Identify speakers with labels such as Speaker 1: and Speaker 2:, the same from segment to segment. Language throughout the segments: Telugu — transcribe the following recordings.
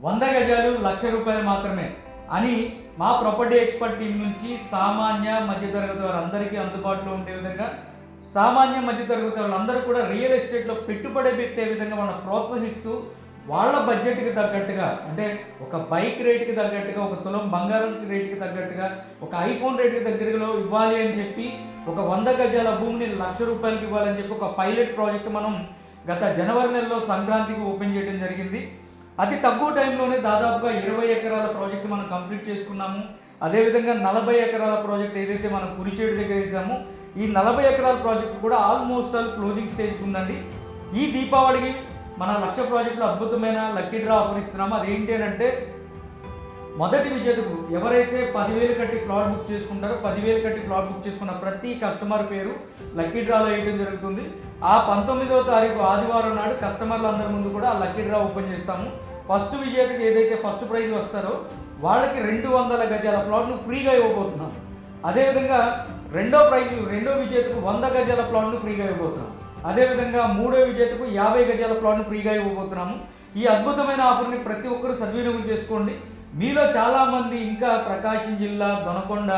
Speaker 1: వంద గజాలు లక్ష రూపాయలు మాత్రమే. అని మా ప్రాపర్టీ ఎక్స్పర్ట్ టీం నుంచి సామాన్య మధ్యతరగతి వారందరికీ అందుబాటులో ఉండే విధంగా సామాన్య మధ్యతరగతి వాళ్ళందరూ కూడా రియల్ ఎస్టేట్లో పెట్టుబడి పెట్టే విధంగా వాళ్ళని ప్రోత్సహిస్తూ వాళ్ళ బడ్జెట్కి తగ్గట్టుగా అంటే ఒక బైక్ రేట్కి తగ్గట్టుగా ఒక తులం బంగారం రేట్కి తగ్గట్టుగా ఒక ఐఫోన్ రేట్కి దగ్గరలో ఇవ్వాలి అని చెప్పి ఒక వంద గజాల భూమిని లక్ష రూపాయలకి ఇవ్వాలని చెప్పి ఒక పైలట్ ప్రాజెక్ట్ మనం గత జనవరి నెలలో సంక్రాంతికి ఓపెన్ చేయడం జరిగింది. అతి తక్కువ టైంలోనే దాదాపుగా ఇరవై ఎకరాల ప్రాజెక్ట్ మనం కంప్లీట్ చేసుకున్నాము. అదేవిధంగా నలభై ఎకరాల ప్రాజెక్ట్ ఏదైతే మనం కురిచేడు దగ్గర వేసామో ఈ నలభై ఎకరాల ప్రాజెక్ట్ కూడా ఆల్మోస్ట్ ఆల్ క్లోజింగ్ స్టేజ్కి ఉందండి. ఈ దీపావళికి మన లక్ష ప్రాజెక్టులో అద్భుతమైన లక్కీ డ్రా ఆఫర్ ఇస్తున్నాము. అదేంటి అని అంటే మొదటి విజేతకు ఎవరైతే పదివేలు కట్టి ప్లాట్ బుక్ చేసుకుంటారో పదివేలు కట్టి ప్లాట్ బుక్ చేసుకున్న ప్రతి కస్టమర్ పేరు లక్కీ డ్రాలో వేయడం జరుగుతుంది. ఆ పంతొమ్మిదవ తారీఖు ఆదివారం నాడు కస్టమర్లు అందరి ముందు కూడా ఆ లక్కీ డ్రా ఓపెన్ చేస్తాము. ఫస్ట్ విజేతకి ఏదైతే ఫస్ట్ ప్రైజ్ వస్తారో వాళ్ళకి రెండు వందల గజాల ప్లాట్ను ఫ్రీగా ఇవ్వబోతున్నాం. అదేవిధంగా రెండో ప్రైజ్ రెండో విజేతకు వంద గజాల ప్లాట్ను ఫ్రీగా ఇవ్వబోతున్నాం. అదేవిధంగా మూడో విజేతకు యాభై గజాల ప్లాట్ను ఫ్రీగా ఇవ్వబోతున్నాము. ఈ అద్భుతమైన ఆఫర్ని ప్రతి ఒక్కరూ సద్వినియోగం చేసుకోండి. మీలో చాలామంది ఇంకా ప్రకాశం జిల్లా దొనకొండ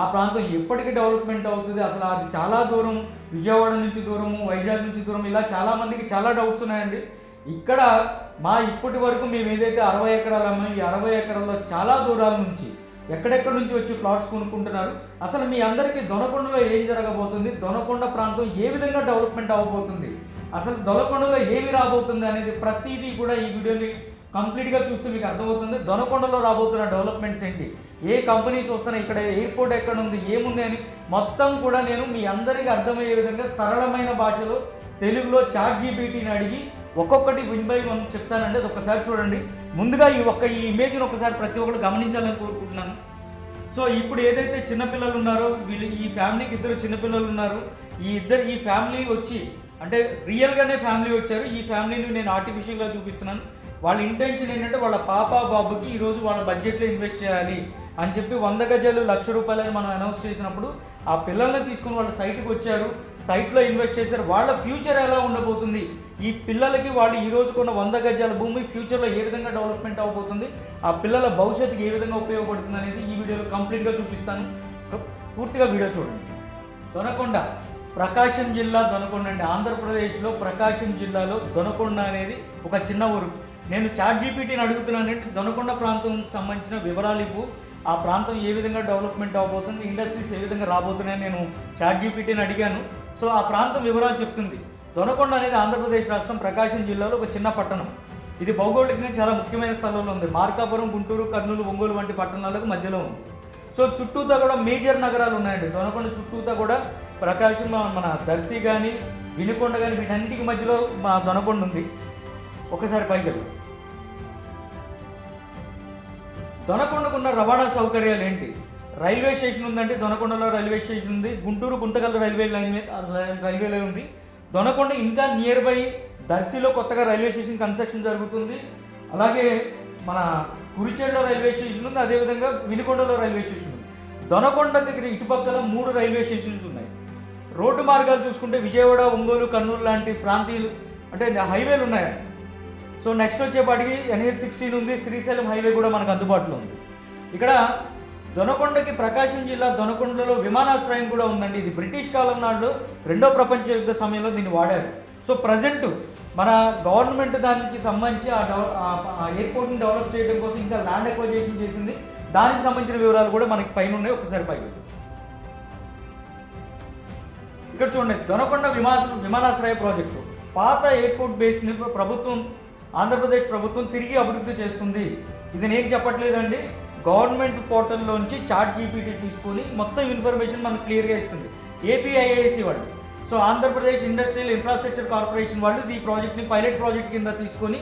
Speaker 1: ఆ ప్రాంతం ఎప్పటికి డెవలప్మెంట్ అవుతుంది? అసలు అది చాలా దూరం విజయవాడ నుంచి దూరము వైజాగ్ నుంచి దూరం ఇలా చాలామందికి చాలా డౌట్స్ ఉన్నాయండి. ఇక్కడ మా ఇప్పటి వరకు మేము ఏదైతే అరవై ఎకరాలు అమ్మాము ఈ అరవై ఎకరాల్లో చాలా దూరాల నుంచి ఎక్కడెక్కడి నుంచి వచ్చి ప్లాట్స్ కొనుక్కుంటున్నారు? అసలు మీ అందరికీ దొనకొండలో ఏం జరగబోతుంది? దొనకొండ ప్రాంతం ఏ విధంగా డెవలప్మెంట్ అవ్వబోతుంది? అసలు దొనకొండలో ఏమి రాబోతుంది అనేది ప్రతిదీ కూడా ఈ వీడియోని కంప్లీట్గా చూస్తే మీకు అర్థమవుతుంది. దొనకొండలో రాబోతున్న డెవలప్మెంట్స్ ఏంటి? ఏ కంపెనీస్ వస్తున్నాయి? ఇక్కడ ఎయిర్పోర్ట్ ఎక్కడ ఉంది? ఏముంది అని మొత్తం కూడా నేను మీ అందరికీ అర్థమయ్యే విధంగా సరళమైన భాషలో తెలుగులో చాట్ జీబీటీని అడిగి ఒక్కొక్కటి విన్ బై వన్ చెప్తానండి అది ఒకసారి చూడండి. ముందుగా ఈ ఒక్క ఈ ఇమేజ్ని ఒకసారి ప్రతి ఒక్కరు గమనించాలని కోరుకుంటున్నాను. సో ఇప్పుడు ఏదైతే చిన్నపిల్లలు ఉన్నారో వీళ్ళు ఈ ఫ్యామిలీకి ఇద్దరు చిన్నపిల్లలు ఉన్నారు ఈ ఇద్దరు ఈ ఫ్యామిలీ వచ్చి అంటే రియల్గానే ఫ్యామిలీ వచ్చారు ఈ ఫ్యామిలీని నేను ఆర్టిఫిషియల్గా చూపిస్తున్నాను. వాళ్ళ ఇంటెన్షన్ ఏంటంటే వాళ్ళ పాప బాబుకి ఈరోజు వాళ్ళ బడ్జెట్లో ఇన్వెస్ట్ చేయాలి. అని చెప్పి వంద గజాలు లక్ష రూపాయలని మనం అనౌన్స్ చేసినప్పుడు ఆ పిల్లల్ని తీసుకుని వాళ్ళ సైట్కి వచ్చారు. సైట్లో ఇన్వెస్ట్ చేశారు. వాళ్ళ ఫ్యూచర్ ఎలా ఉండబోతుంది? ఈ పిల్లలకి వాళ్ళు ఈ రోజు కొన్న వంద గజాల భూమి ఫ్యూచర్లో ఏ విధంగా డెవలప్మెంట్ అవబోతుంది? ఆ పిల్లల భవిష్యత్తుకి ఏ విధంగా ఉపయోగపడుతుంది అనేది ఈ వీడియోలో కంప్లీట్గా చూపిస్తాను. పూర్తిగా వీడియో చూడండి. దొనకొండ ప్రకాశం జిల్లా దొనకొండ అండి. ఆంధ్రప్రదేశ్లో ప్రకాశం జిల్లాలో దొనకొండ అనేది ఒక చిన్న ఊరు. నేను చాట్ జీపీటీని అడుగుతున్నానంటే దొనకొండ ప్రాంతం సంబంధించిన వివరాలు ఇవ్వు. ఆ ప్రాంతం ఏ విధంగా డెవలప్మెంట్ అవబోతుంది ఇండస్ట్రీస్ ఏ విధంగా రాబోతున్నాయని నేను చాట్ జీపీటీని అడిగాను. సో ఆ ప్రాంతం వివరాలు చెప్తుంది. దొనకొండ అనేది ఆంధ్రప్రదేశ్ రాష్ట్రం ప్రకాశం జిల్లాలో ఒక చిన్న పట్టణం. ఇది భౌగోళికంగా చాలా ముఖ్యమైన స్థలంలో ఉంది. మార్కాపురం గుంటూరు కర్నూలు ఒంగోలు వంటి పట్టణాలకు మధ్యలో ఉంది. సో చుట్టూతా కూడా మేజర్ నగరాలు ఉన్నాయండి. దొనకొండ చుట్టూతా కూడా ప్రకాశం మన దర్శి కానీ వినుకొండ కానీ వీటన్నిటికి మధ్యలో మా దొనకొండ ఉంది. ఒకసారి పైకి వెళ్దాం. దొనకొండకున్న రవాణా సౌకర్యాలు ఏంటి? రైల్వే స్టేషన్ ఉందంటే దొనకొండలో రైల్వే స్టేషన్ ఉంది Guntur Guntakal railway line railway line ఉంది. దొనకొండ ఇంకా నియర్ బై దర్శిలో కొత్తగా రైల్వే స్టేషన్ కన్స్ట్రక్షన్ జరుగుతుంది. అలాగే మన కురిచేడులో రైల్వే స్టేషన్ ఉంది అదేవిధంగా వినుకొండలో రైల్వే స్టేషన్ ఉంది. దొనకొండ దగ్గర ఇటుపక్కల మూడు రైల్వే స్టేషన్స్ ఉన్నాయి. రోడ్డు మార్గాలు చూసుకుంటే విజయవాడ ఒంగోలు కర్నూలు లాంటి ప్రాంతీయులు అంటే హైవేలు ఉన్నాయి? సో నెక్స్ట్ వచ్చేపాటికి ఎన్హెచ్ సిక్స్టీన్ ఉంది శ్రీశైలం హైవే కూడా మనకు అందుబాటులో ఉంది. ఇక్కడ దొనకొండకి ప్రకాశం జిల్లా దొనకొండలో విమానాశ్రయం కూడా ఉందండి. ఇది బ్రిటిష్ కాలం నాడు రెండో ప్రపంచ యుద్ధ సమయంలో దీన్ని వాడారు. సో ప్రజెంట్ మన గవర్నమెంట్ దానికి సంబంధించి ఆ ఎయిర్పోర్ట్ని డెవలప్ చేయడం కోసం ఇంకా ల్యాండ్ ఎక్వైజేషన్ చేసింది. దానికి సంబంధించిన వివరాలు కూడా మనకి పైన ఉన్నాయి ఒకసారి పైకి ఇక్కడ చూడండి దొనకొండ విమాన విమానాశ్రయ ప్రాజెక్టు. పాత ఎయిర్పోర్ట్ బేస్ని ప్రభుత్వం ఆంధ్రప్రదేశ్ ప్రభుత్వం తిరిగి అభివృద్ధి చేస్తుంది. ఇది నేను చెప్పట్లేదండి. గవర్నమెంట్ పోర్టల్లోంచి చాట్ జీపీటీ తీసుకొని మొత్తం ఇన్ఫర్మేషన్ మనకు క్లియర్గా ఇస్తుంది. ఏపీఐఏసి వాళ్ళు. So Andhra Pradesh industrial infrastructure corporation వాళ్ళు ఈ ప్రాజెక్ట్ని పైలట్ ప్రాజెక్ట్ కింద తీసుకొని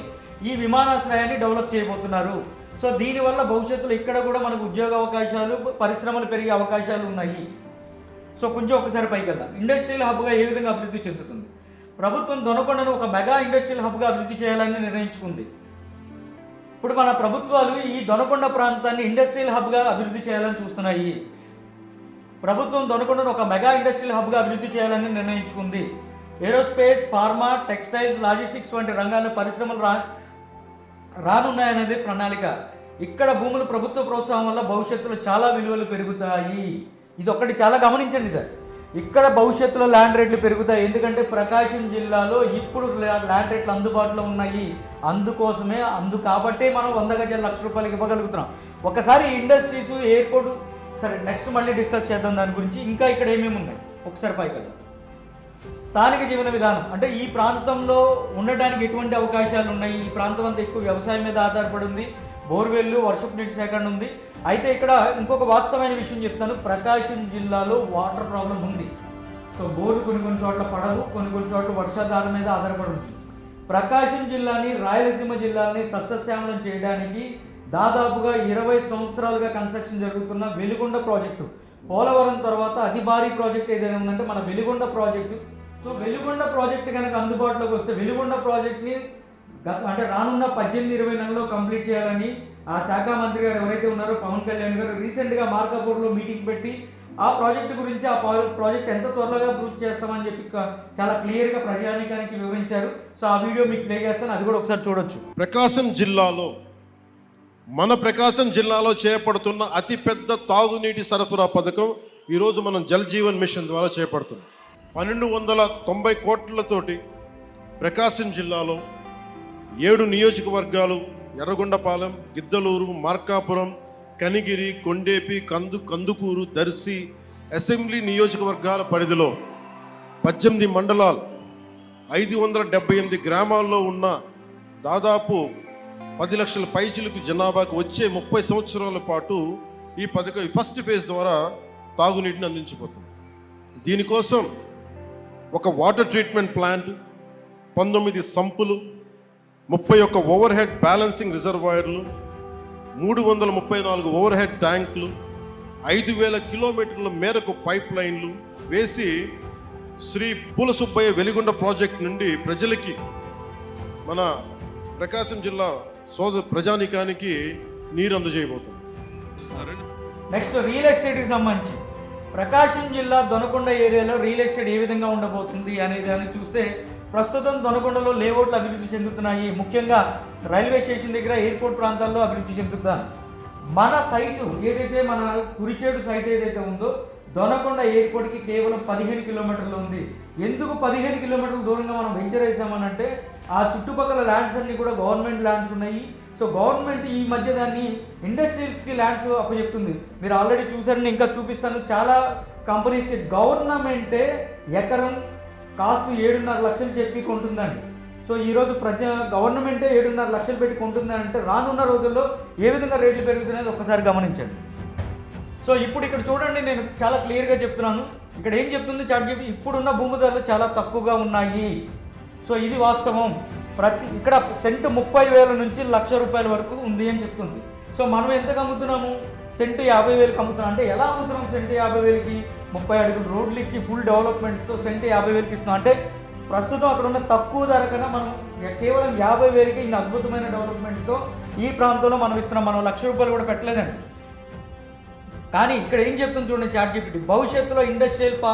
Speaker 1: ఈ విమానాశ్రయాన్ని డెవలప్ చేయబోతున్నారు. సో దీనివల్ల భవిష్యత్తులో ఇక్కడ కూడా మనకు ఉద్యోగ అవకాశాలు పరిశ్రమలు పెరిగే అవకాశాలు ఉన్నాయి. సో కొంచెం ఒకసారి పైకి వెళ్దాం. ఇండస్ట్రియల్ హబ్గా ఏ విధంగా అభివృద్ధి చెందుతుంది? ప్రభుత్వం దొనకొండను ఒక మెగా ఇండస్ట్రియల్ హబ్గా అభివృద్ధి చేయాలని నిర్ణయించుకుంది. ఇప్పుడు మన ప్రభుత్వాలు ఈ దొనకొండ ప్రాంతాన్ని ఇండస్ట్రియల్ హబ్గా అభివృద్ధి చేయాలని చూస్తున్నాయి. ప్రభుత్వం దొనకొండను ఒక మెగా ఇండస్ట్రియల్ హబ్గా అభివృద్ధి చేయాలని నిర్ణయించుకుంది. ఏరోస్పేస్ ఫార్మా టెక్స్టైల్స్ లాజిస్టిక్స్ వంటి రంగాల్లో పరిశ్రమలు రా రానున్నాయనేది ప్రణాళిక. ఇక్కడ భూములు ప్రభుత్వ ప్రోత్సాహం వల్ల భవిష్యత్తులో చాలా విలువలు పెరుగుతాయి. ఇది ఒక్కటి చాలా గమనించండి సార్. ఇక్కడ భవిష్యత్తులో ల్యాండ్ రేట్లు పెరుగుతాయి. ఎందుకంటే ప్రకాశం జిల్లాలో ఇప్పుడు ల్యాండ్ రేట్లు అందుబాటులో ఉన్నాయి. అందుకోసమే అందు కాబట్టే మనం వంద గజాల లక్ష రూపాయలకి ఇవ్వగలుగుతున్నాం. ఒకసారి ఇండస్ట్రీస్ ఎయిర్పోర్ట్ సరే నెక్స్ట్ మళ్ళీ డిస్కస్ చేద్దాం దాని గురించి. ఇంకా ఇక్కడ ఏమేమి ఉన్నాయి? ఒకసారి పైకి వెళ్దాం. స్థానిక జీవన విధానం. అంటే ఈ ప్రాంతంలో ఉండడానికి ఎటువంటి అవకాశాలు ఉన్నాయి? ఈ ప్రాంతం అంతా ఎక్కువ వ్యవసాయం మీద ఆధారపడి ఉంది. బోర్వెల్లు వర్షపు నీటి సేకరణ ఉంది. అయితే ఇక్కడ ఇంకొక వాస్తవమైన విషయం చెప్తాను. ప్రకాశం జిల్లాలో వాటర్ ప్రాబ్లం ఉంది. సో బోర్డు కొన్ని కొన్ని చోట్ల పడవు కొన్ని కొన్ని చోట్ల వర్షాధారం మీద ఆధారపడి ఉంటుంది. ప్రకాశం జిల్లాని రాయలసీమ జిల్లాని సస్యశ్యామలం చేయడానికి దాదాపుగా ఇరవై సంవత్సరాలుగా కన్స్ట్రక్షన్ జరుగుతున్న వెలుగొండ ప్రాజెక్టు. పోలవరం తర్వాత అతి భారీ ప్రాజెక్ట్ ఏదైనా ఉందంటే మన Veligonda project. So Veligonda project కనుక అందుబాటులోకి వస్తే వెలుగొండ ప్రాజెక్ట్ని గత అంటే రానున్న పద్దెనిమిది ఇరవై నెలలో కంప్లీట్ చేయాలని ఆ శాఖ మంత్రి గారు ఎవరైతే ఉన్నారో పవన్ కళ్యాణ్ గారు రీసెంట్గా మార్కాపూర్లో మీటింగ్ పెట్టి ఆ ప్రాజెక్టు గురించి ఆ ప్రాజెక్ట్ ఎంత త్వరగా పూర్తి చేస్తామని చెప్పి చాలా క్లియర్గా ప్రజానికానికి వివరించారు. సో ఆ వీడియో మీకు ప్లే చేస్తాను అది కూడా ఒకసారి చూడొచ్చు.
Speaker 2: ప్రకాశం జిల్లాలో మన ప్రకాశం జిల్లాలో చేపడుతున్న అతిపెద్ద తాగునీటి సరఫరా పథకం ఈరోజు మనం జల్ జీవన్ మిషన్ ద్వారా చేపడుతున్నాం. పన్నెండు వందల తొంభై కోట్లతోటి ప్రకాశం జిల్లాలో ఏడు నియోజకవర్గాలు ఎర్రగొండపాలెం గిద్దలూరు మార్కాపురం కనిగిరి కొండేపి కందు కందుకూరు దర్శి అసెంబ్లీ నియోజకవర్గాల పరిధిలో పద్దెనిమిది మండలాలు ఐదు వందల డెబ్బై ఎనిమిది గ్రామాల్లో ఉన్న దాదాపు పది లక్షల పైచిలకు జనాభాకు వచ్చే ముప్పై సంవత్సరాల పాటు ఈ పథకం ఫస్ట్ ఫేజ్ ద్వారా తాగునీటిని అందించబోతుంది. దీనికోసం ఒక వాటర్ ట్రీట్మెంట్ ప్లాంట్ పంతొమ్మిది సంపులు ముప్పై ఒక్క ఓవర్ హెడ్ బ్యాలెన్సింగ్ రిజర్వాయర్లు మూడు వందల ముప్పై నాలుగు ఓవర్ హెడ్ ట్యాంకులు ఐదు వేల కిలోమీటర్ల మేరకు పైప్ లైన్లు వేసి శ్రీ పూల సుబ్బయ్య వెలిగొండ ప్రాజెక్ట్ నుండి ప్రజలకి మన ప్రకాశం జిల్లా సోద ప్రజానికానికి నీరు అందజేయబోతుంది
Speaker 1: నెక్స్ట్ రియల్ ఎస్టేట్కి సంబంధించి ప్రకాశం జిల్లా దొనకొండ ఏరియాలో రియల్ ఎస్టేట్ ఏ విధంగా ఉండబోతుంది అనే దాన్ని చూస్తే ప్రస్తుతం దొనకొండలో లేఅవుట్లు అభివృద్ధి చెందుతున్నాయి. ముఖ్యంగా రైల్వే స్టేషన్ దగ్గర ఎయిర్పోర్ట్ ప్రాంతాల్లో అభివృద్ధి చెందుతాను మన సైటు ఏదైతే మన కురిచేడు సైట్ ఏదైతే ఉందో దొనకొండ ఎయిర్పోర్ట్కి కేవలం పదిహేను కిలోమీటర్లు ఉంది. ఎందుకు పదిహేను కిలోమీటర్ల దూరంగా మనం వెంచర్ వేసామనంటే ఆ చుట్టుపక్కల ల్యాండ్స్ అన్నీ కూడా గవర్నమెంట్ ల్యాండ్స్ ఉన్నాయి. సో గవర్నమెంట్ ఈ మధ్య దాన్ని ఇండస్ట్రీస్కి ల్యాండ్స్ అప్పచెప్తుంది. మీరు ఆల్రెడీ చూసారని ఇంకా చూపిస్తాను. చాలా కంపెనీస్కి గవర్నమెంటే ఎకరం కాస్ట్ ఏడున్నర లక్షలు చెప్పి కొంటుందండి. సో ఈరోజు ప్రజ గవర్నమెంటే ఏడున్నర లక్షలు పెట్టి కొంటుందని అంటే రానున్న రోజుల్లో ఏ విధంగా రేట్లు పెరుగుతున్నాయో ఒకసారి గమనించండి. సో ఇప్పుడు ఇక్కడ చూడండి నేను చాలా క్లియర్గా చెప్తున్నాను. ఇక్కడ ఏం చెప్తుంది చాట్ చెప్పి ఇప్పుడున్న భూమి ధరలు చాలా తక్కువగా ఉన్నాయి. సో ఇది వాస్తవం. ప్రతి ఇక్కడ సెంటు ముప్పై వేల నుంచి లక్ష రూపాయల వరకు ఉంది అని చెప్తుంది. సో మనం ఎంతకు అమ్ముతున్నాము? సెంటు యాభై వేలకు అమ్ముతున్నాం. అంటే ఎలా అమ్ముతున్నాం సెంటు యాభై వేలకి? ముప్పై అడుగులు రోడ్లు ఇచ్చి ఫుల్ డెవలప్మెంట్తో సెంటు యాభై వేలకి ఇస్తున్నాం. అంటే ప్రస్తుతం అక్కడ ఉన్న తక్కువ ధర కన్నా మనం కేవలం యాభై వేలకి ఇన్ని అద్భుతమైన డెవలప్మెంట్తో ఈ ప్రాంతంలో మనం ఇస్తున్నాం. మనం లక్ష రూపాయలు కూడా పెట్టలేదండి. కానీ ఇక్కడ ఏం చెప్తుంది చూడండి చాట్ జీపీటీ భవిష్యత్తులో ఇండస్ట్రియల్ పా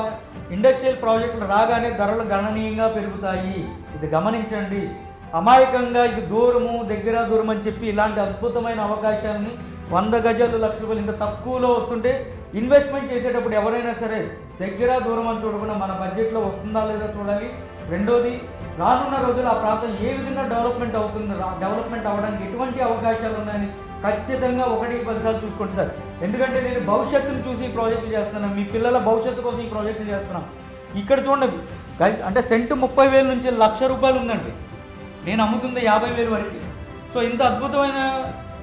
Speaker 1: ఇండస్ట్రియల్ ప్రాజెక్టులు రాగానే ధరలు గణనీయంగా పెరుగుతాయి. ఇది గమనించండి. అమాయకంగా ఇది దూరము దగ్గర దూరం అని చెప్పి ఇలాంటి అద్భుతమైన అవకాశాలని వంద గజాలు లక్ష రూపాయలు ఇంత తక్కువలో వస్తుంటే ఇన్వెస్ట్మెంట్ చేసేటప్పుడు ఎవరైనా సరే దగ్గర దూరం అని చూడకుండా మన బడ్జెట్లో వస్తుందా లేదా చూడాలి. రెండోది రానున్న రోజులు ఆ ప్రాంతం ఏ విధంగా డెవలప్మెంట్ అవుతుంది డెవలప్మెంట్ అవ్వడానికి ఎటువంటి అవకాశాలు ఉన్నాయని ఖచ్చితంగా ఒకటి పదిసార్లు చూసుకోండి సార్. ఎందుకంటే నేను భవిష్యత్తును చూసి ఈ ప్రాజెక్టులు చేస్తున్నాను మీ పిల్లల భవిష్యత్తు కోసం ఈ ప్రాజెక్టులు చేస్తున్నాను. ఇక్కడ చూడండి అంటే సెంటు ముప్పై వేల నుంచి లక్ష రూపాయలు ఉందండి. నేను అమ్ముతుంది యాభై వేలు వరకు. సో ఇంత అద్భుతమైన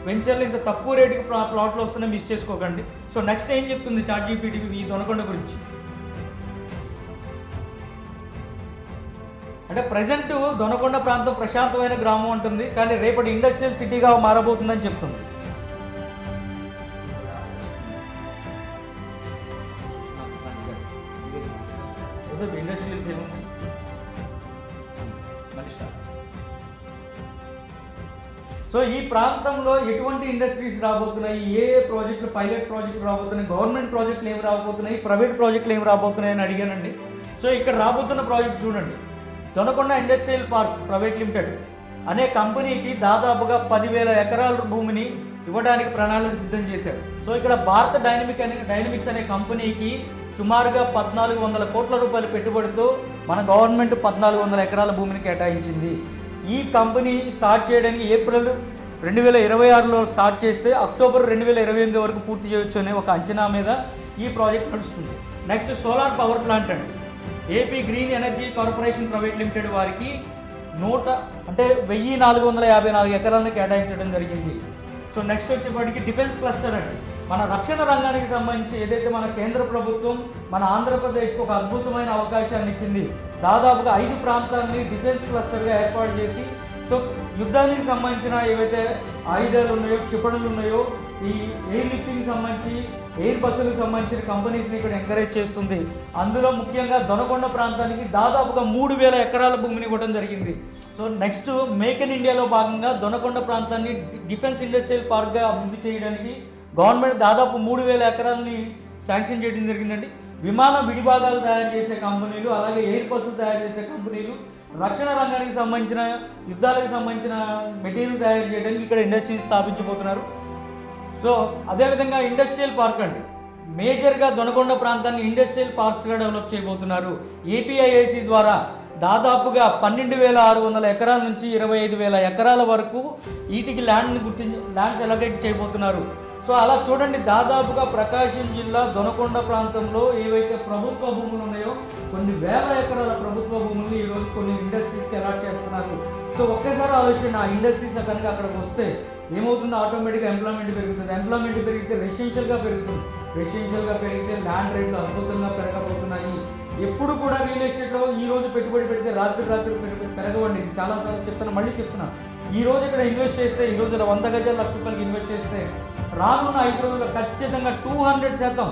Speaker 1: వెంచర్లు ఇంత తక్కువ రేటుకి ప్లా ప్లాట్లు వస్తున్నాయి మిస్ చేసుకోకండి. సో నెక్స్ట్ ఏం చెప్తుంది చాట్ జీపీటీ ఈ దొనకొండ గురించి? అంటే ప్రజెంట్ దొనకొండ ప్రాంతం ప్రశాంతమైన గ్రామం ఉంటుంది కానీ రేపటి ఇండస్ట్రియల్ సిటీగా మారబోతుందని చెప్తుంది. సో ఈ ప్రాంతంలో ఎటువంటి ఇండస్ట్రీస్ రాబోతున్నాయి? ఏ ప్రాజెక్టులు పైలట్ ప్రాజెక్టులు రాబోతున్నాయి? గవర్నమెంట్ ప్రాజెక్టులు ఏమి రాబోతున్నాయి? ప్రైవేట్ ప్రాజెక్టులు ఏమి రాబోతున్నాయి అని అడిగానండి. సో ఇక్కడ రాబోతున్న ప్రాజెక్ట్ చూడండి. Donakonda industrial park private limited అనే కంపెనీకి దాదాపుగా పదివేల ఎకరాల భూమిని ఇవ్వడానికి ప్రణాళిక సిద్ధం చేశారు. సో ఇక్కడ భారత డైనమిక్ అనే డైనమిక్స్ అనే కంపెనీకి సుమారుగా పద్నాలుగు వందల కోట్ల రూపాయల పెట్టుబడితో మన గవర్నమెంట్ పద్నాలుగు వందల ఎకరాల భూమిని కేటాయించింది. ఈ కంపెనీ స్టార్ట్ చేయడానికి ఏప్రిల్ రెండు వేల ఇరవై ఆరులో స్టార్ట్ చేస్తే అక్టోబర్ రెండు వేల ఇరవై ఎనిమిది వరకు పూర్తి చేయొచ్చు అనే ఒక అంచనా మీద ఈ ప్రాజెక్ట్ నడుస్తుంది. నెక్స్ట్ సోలార్ పవర్ ప్లాంట్ అండి. AP green energy corporation private limited వారికి నూట అంటే వెయ్యి నాలుగు వందల యాభై నాలుగు ఎకరాలను కేటాయించడం జరిగింది. సో నెక్స్ట్ వచ్చేప్పటికి డిఫెన్స్ క్లస్టర్ అండి. మన రక్షణ రంగానికి సంబంధించి ఏదైతే మన కేంద్ర ప్రభుత్వం మన ఆంధ్రప్రదేశ్కు ఒక అద్భుతమైన అవకాశాన్ని ఇచ్చింది. దాదాపుగా ఐదు ప్రాంతాలని డిఫెన్స్ క్లస్టర్గా ఏర్పాటు చేసి సో యుద్ధానికి సంబంధించిన ఏవైతే ఆయుధాలు ఉన్నాయో క్షిపణులు ఉన్నాయో ఈ ఎయిర్ లిఫ్టింగ్ సంబంధించి ఎయిర్ బస్సులకు సంబంధించిన కంపెనీస్ని ఇక్కడ ఎంకరేజ్ చేస్తుంది. అందులో ముఖ్యంగా దొనకొండ ప్రాంతానికి దాదాపుగా మూడు వేల ఎకరాల భూమిని ఇవ్వడం జరిగింది. సో నెక్స్ట్ మేక్ ఇన్ ఇండియాలో భాగంగా దొనకొండ ప్రాంతాన్ని డిఫెన్స్ ఇండస్ట్రియల్ పార్క్గా అభివృద్ధి చేయడానికి గవర్నమెంట్ దాదాపు మూడు వేల ఎకరాలని శాంక్షన్ చేయడం జరిగిందండి. విమాన విడిభాగాలు తయారు చేసే కంపెనీలు అలాగే ఎయిర్ బస్సులు తయారు చేసే కంపెనీలు రక్షణ రంగానికి సంబంధించిన యుద్ధాలకు సంబంధించిన మెటీరియల్ తయారు చేయడానికి ఇక్కడ ఇండస్ట్రీ స్థాపించబోతున్నారు. సో అదేవిధంగా ఇండస్ట్రియల్ పార్క్ అండి. మేజర్గా దొనకొండ ప్రాంతాన్ని ఇండస్ట్రియల్ పార్క్స్గా డెవలప్ చేయబోతున్నారు. ఏపీఐఏసి ద్వారా దాదాపుగా పన్నెండు వేల ఆరు వందల ఎకరాల నుంచి ఇరవై ఐదు వేల ఎకరాల వరకు వీటికి ల్యాండ్ని గుర్తించి ల్యాండ్స్ ఎలకేట్ చేయబోతున్నారు. సో అలా చూడండి దాదాపుగా ప్రకాశం జిల్లా దొనకొండ ప్రాంతంలో ఏవైతే ప్రభుత్వ భూములు ఉన్నాయో కొన్ని వేల ఎకరాల ప్రభుత్వ భూముల్ని ఈరోజు కొన్ని ఇండస్ట్రీస్కి అలాట్ చేస్తున్నారు. సో ఒక్కసారి ఆలోచన ఆ ఇండస్ట్రీస్ కనుక అక్కడికి వస్తే ఏమవుతుంది? ఆటోమేటిక్గా ఎంప్లాయ్మెంట్ పెరుగుతుంది. ఎంప్లాయ్మెంట్ పెరిగితే రెసిడెన్షియల్గా పెరుగుతుంది. రెసిడెన్షియల్గా పెరిగితే ల్యాండ్ రేట్లు అద్భుతంగా పెరగబోతున్నాయి. ఎప్పుడు కూడా రియల్ ఎస్టేట్లో ఈ రోజు పెట్టుబడి పెడితే రాత్రి రాత్రి పెరగవండి. చాలాసార్లు చెప్తాను మళ్ళీ చెప్తున్నాను ఈ రోజు ఇక్కడ ఇన్వెస్ట్ చేస్తే ఈ రోజు వంద గజాల లక్ష రూపాయలకి ఇన్వెస్ట్ చేస్తే రానున్న ఐదు రోజుల్లో ఖచ్చితంగా టూ హండ్రెడ్ శాతం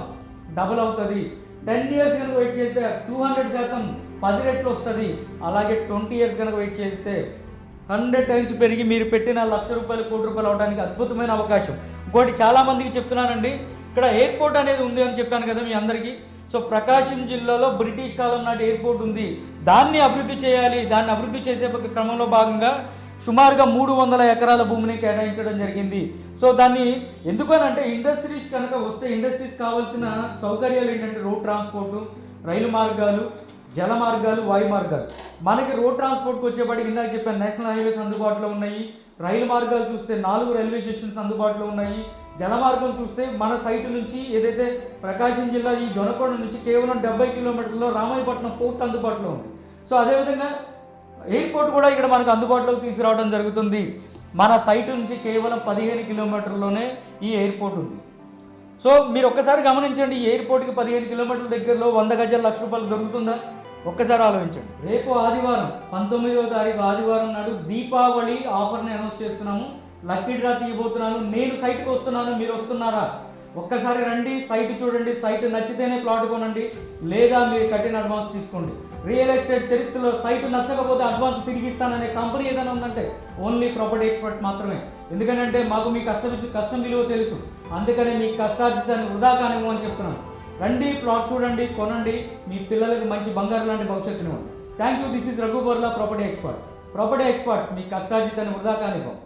Speaker 1: డబుల్ అవుతుంది. టెన్ ఇయర్స్ కనుక వెయిట్ చేస్తే టూ హండ్రెడ్ శాతం పది రెట్లు వస్తుంది. అలాగే ట్వంటీ ఇయర్స్ కనుక వెయిట్ చేస్తే హండ్రెడ్ టైమ్స్ పెరిగి మీరు పెట్టిన లక్ష రూపాయలు కోటి రూపాయలు అవడానికి అద్భుతమైన అవకాశం. ఇంకోటి చాలామందికి చెప్తున్నానండి. ఇక్కడ ఎయిర్పోర్ట్ అనేది ఉంది అని చెప్పాను కదా మీ అందరికీ. సో ప్రకాశం జిల్లాలో బ్రిటిష్ కాలం నాటి ఎయిర్పోర్ట్ ఉంది. దాన్ని అభివృద్ధి చేయాలి. దాన్ని అభివృద్ధి చేసే క్రమంలో భాగంగా సుమారుగా మూడు వందల ఎకరాల భూమిని కేటాయించడం జరిగింది. సో దాన్ని ఎందుకనంటే ఇండస్ట్రీస్ కనుక వస్తే ఇండస్ట్రీస్ కావాల్సిన సౌకర్యాలు ఏంటంటే రోడ్ ట్రాన్స్పోర్టు రైలు మార్గాలు జల మార్గాలు వాయు మార్గాలు. మనకి రోడ్ ట్రాన్స్పోర్ట్కి వచ్చేప్పటికి ఇందాక చెప్పాను నేషనల్ హైవేస్ అందుబాటులో ఉన్నాయి. రైలు మార్గాలు చూస్తే నాలుగు రైల్వే స్టేషన్స్ అందుబాటులో ఉన్నాయి. జల మార్గం చూస్తే మన సైట్ నుంచి ఏదైతే ప్రకాశం జిల్లా ఈ దొనకొండ నుంచి కేవలం డెబ్బై కిలోమీటర్లో రామాయపట్నం పోర్ట్ అందుబాటులో ఉంది. సో అదేవిధంగా ఎయిర్పోర్ట్ కూడా ఇక్కడ మనకు అందుబాటులోకి తీసుకురావడం జరుగుతుంది. మన సైట్ నుంచి కేవలం పదిహేను కిలోమీటర్లోనే ఈ ఎయిర్పోర్ట్ ఉంది. సో మీరు ఒక్కసారి గమనించండి ఈ ఎయిర్పోర్ట్కి పదిహేను కిలోమీటర్ల దగ్గరలో వంద గజాల లక్ష రూపాయలు దొరుకుతుందా? ఒక్కసారి ఆలోచించండి. రేపు ఆదివారం పంతొమ్మిదవ తారీఖు ఆదివారం నాడు దీపావళి ఆఫర్ని అనౌన్స్ చేస్తున్నాము. లక్కీ డ్రా తీయబోతున్నాను. నేను సైట్కి వస్తున్నాను. మీరు వస్తున్నారా? ఒక్కసారి రండి సైట్ చూడండి సైట్ నచ్చితేనే ప్లాట్ కొనండి లేదా మీరు కట్టిన అడ్వాన్స్ తీసుకోండి. రియల్ ఎస్టేట్ చరిత్రలో సైట్ నచ్చకపోతే అడ్వాన్స్ తిరిగి ఇస్తాననే కంపెనీ ఏదైనా ఉందంటే ఓన్లీ ప్రాపర్టీ ఎక్స్పర్ట్ మాత్రమే. ఎందుకంటే మాకు మీ కష్టం కష్టం విలువ తెలుసు. అందుకని మీ కష్టార్జితాన్ని వృధా కానివ్వమని చెప్తున్నాను రండి ప్లాట్ చూడండి కొనండి మీ పిల్లలకి మంచి బంగారు లాంటి భవిష్యత్తునివ్వండి. Thank you this is Raghubarla property experts property experts మీ కష్టార్జితాన్ని వృధా కానివ్వం.